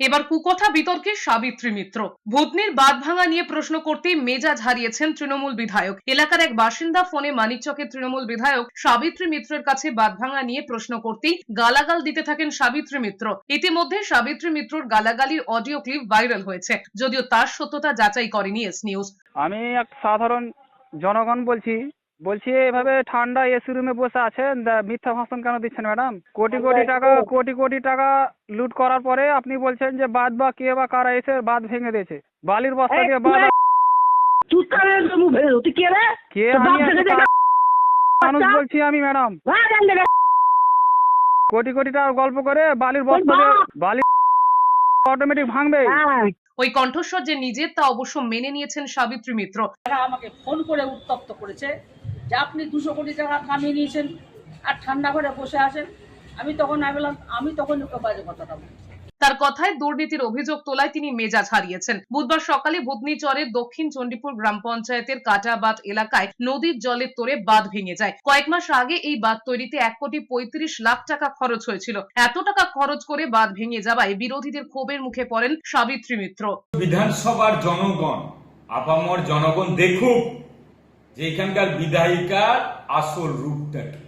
এবার কুকথা বিতর্কে সাবিত্রী মিত্র। ভূতনির বাদ ভাঙা নিয়ে প্রশ্ন করতেই মেজাজ হারিয়েছেন তৃণমূল বিধায়ক। এলাকার এক বাসিন্দা ফোনে মানিকচকের তৃণমূল বিধায়ক সাবিত্রী মিত্রের কাছে বাদ ভাঙা নিয়ে প্রশ্ন করতেই গালাগাল দিতে থাকেন সাবিত্রী মিত্র। ইতিমধ্যে সাবিত্রী মিত্রর গালাগালির অডিও ক্লিপ ভাইরাল হয়েছে। যদিও তার সত্যতা যাচাই করেনি এস নিউজ। আমি এক সাধারণ জনগণ বলছি বলছি এভাবে ঠান্ডা এসি রুমে বসে আছেন মিথ্যা ভাষণ কেন দিচ্ছেন ম্যাডাম? কোটি কোটি টাকা কোটি কোটি টাকা লুট করার পরে আপনি বলছেন যে বাদ বা কে বা কারা এসে বাদ ভেঙে দিয়েছে। বালির বস্তা দিয়ে বাদ কে মানুষ বলছি আমি ম্যাডাম। থেকে। কোটি কোটি টাকা গল্প করে বালির বস্তা দিয়ে বাপ! অটোমেটিক ভাঙবে। হ্যাঁ, ওই কণ্ঠস্বর যে নিজের তা অবশ্য মেনে নিয়েছেন সাবিত্রী মিত্র। তারা আমাকে ফোন করে উত্তপ্ত করেছে। যে আপনি দুশো কোটি টাকা কামিয়ে নিয়েছেন আর ঠান্ডা ঘরে বসে আছেন আমি তখন আমি বললাম আমি তখন ওকে বাজে কথাটা বলছি তার কথায় দুর্নীতির অভিযোগ তোলায় তিনি মেজাজ হারিয়েছেন। বুধবার সকালে ভূতনি চরের দক্ষিণ চণ্ডীপুর গ্রাম পঞ্চায়েতের কাটাবাদ এলাকায় নদীর জলের তোরে বাঁধ ভেঙে যায়। কয়েক মাস আগে এই বাঁধ তৈরিতে এক কোটি পঁয়ত্রিশ লাখ টাকা খরচ হয়েছিল। এত টাকা খরচ করে বাঁধ ভেঙে যাওয়ায় বিরোধীদের ক্ষোভের মুখে পড়েন সাবিত্রী মিত্র। বিধানসভার জনগণ আপামর জনগণ দেখুক যে এখানকার বিধায়িকার আসল রূপটা কি?